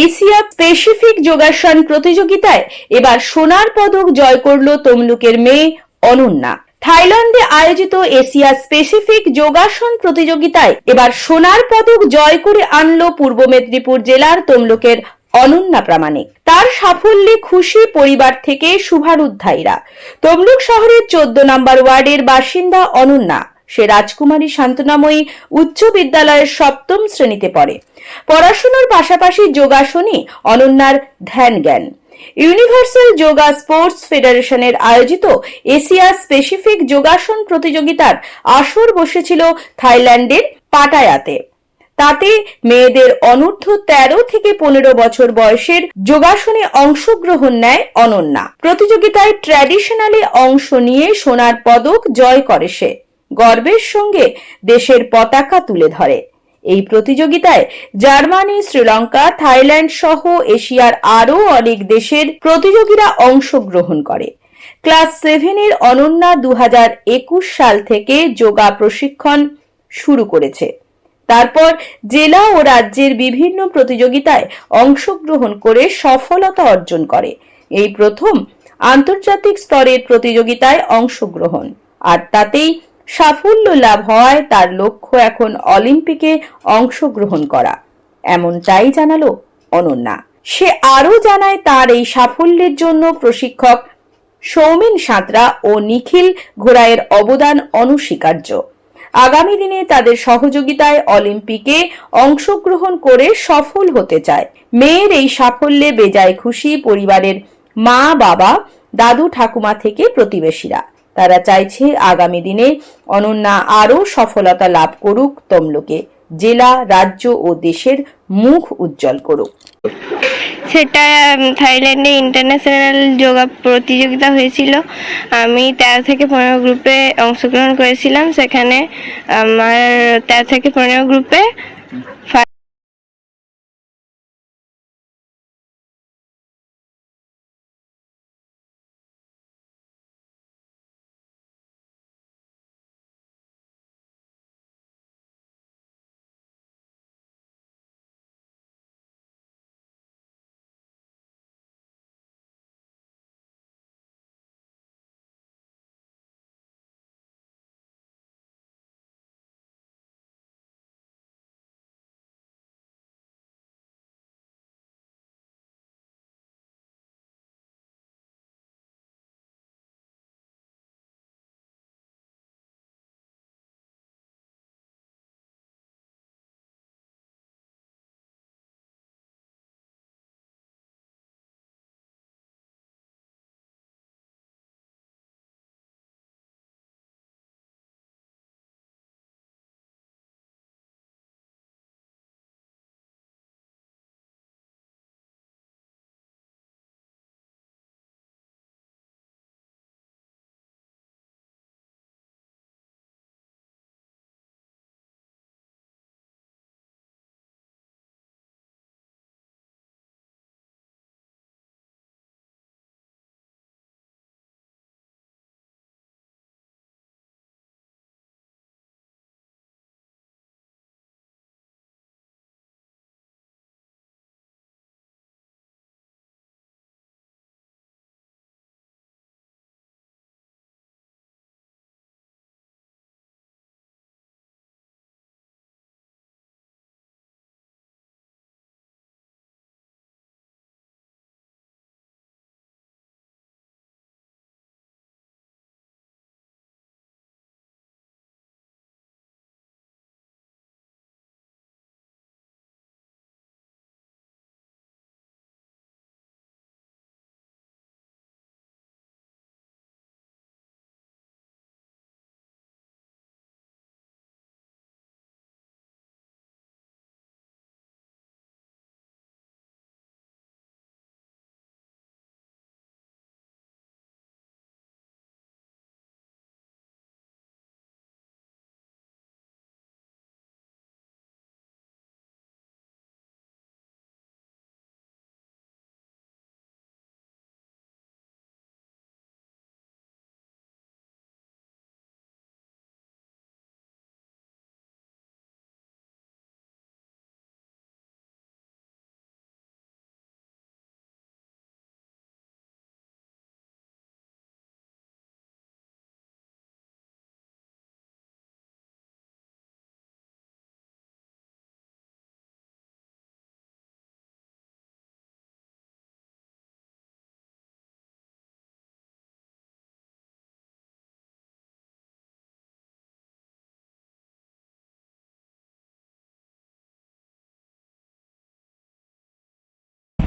Asia Pacific যোগাসন প্রতিযোগিতায় এবার সোনার পদক জয় করল তমলুকের মেয়ে অনন্যা। থাইল্যান্ডে আয়োজিত এশিয়া স্পেসিফিক যোগাসন প্রতিযোগিতায় এবার সোনার পদক জয় করে আনল পূর্ব মেদিনীপুর জেলার তমলুকের অনন্যা প্রামাণিক। তার সাফল্যে খুশি পরিবার থেকে শুভারুধ্যায়ীরা তমলুক শহরের চোদ্দ নম্বর ওয়ার্ডের বাসিন্দা অনন্যা। সে রাজকুমারী শান্তনাময়ী উচ্চ বিদ্যালয়ের সপ্তম শ্রেণীতে পড়ে। পড়াশোনার পাশাপাশি যোগাসনই অনন্যার ধ্যান জ্ঞান ইউনিভার্সাল যোগা স্পোর্টস ফেডারেশনের আয়োজিত এশিয়া স্পেসিফিক যোগাসন প্রতিযোগিতার আসর বসেছিল থাইল্যান্ডের পাটায়াতে। তাতে মেয়েদের অনূর্ধ্ব তেরো থেকে পনেরো বছর বয়সের যোগাসনে অংশগ্রহণ নেয় অনন্যা। প্রতিযোগিতায় ট্র্যাডিশনালি অংশ নিয়ে সোনার পদক জয় করে সে। গর্বের সঙ্গে দেশের পতাকা তুলে ধরে। এই প্রতিযোগিতায় জার্মানি, শ্রীলঙ্কা, থাইল্যান্ড সহ এশিয়ার আরও অনেক দেশের প্রতিযোগীরা অংশগ্রহণ করে। ক্লাস সেভেনের অনন্যা দু সাল থেকে যোগা প্রশিক্ষণ শুরু করেছে। তারপর জেলা ও রাজ্যের বিভিন্ন প্রতিযোগিতায় অংশগ্রহণ করে সফলতা অর্জন করে। এই প্রথম আন্তর্জাতিক স্তরের প্রতিযোগিতায় অংশগ্রহণ। আর তাতেই সাফল্য লাভ হওয়ায় তার লক্ষ্য এখন অলিম্পিকে অংশগ্রহণ করা। এমনটাই জানালো অনন্যা। সে আরও জানায়, তার এই সাফল্যের জন্য প্রশিক্ষক সৌমেন সাঁতরা ও নিখিল ঘোড়ায়ের অবদান অনস্বীকার্য। আগামী দিনে তাদের সহযোগিতায় অলিম্পিকে অংশগ্রহণ করে সফল হতে চায়। মেয়ের এই সাফল্যে বেজায় খুশি পরিবারের মা বাবা দাদু ঠাকুমা থেকে প্রতিবেশীরা। তারা চাইছে আগামী দিনে অনন্যা আরও সফলতা লাভ করুক তমলুকে। জেলা, রাজ্য ও দেশের মুখ উজ্জ্বল করুক। সেটা থাইল্যান্ডে ইন্টারন্যাশনাল যোগা প্রতিযোগিতা হয়েছিল। আমি তেরো থেকে পনেরো গ্রুপে অংশগ্রহণ করেছিলাম। সেখানে আমার তেরো থেকে পনেরো গ্রুপে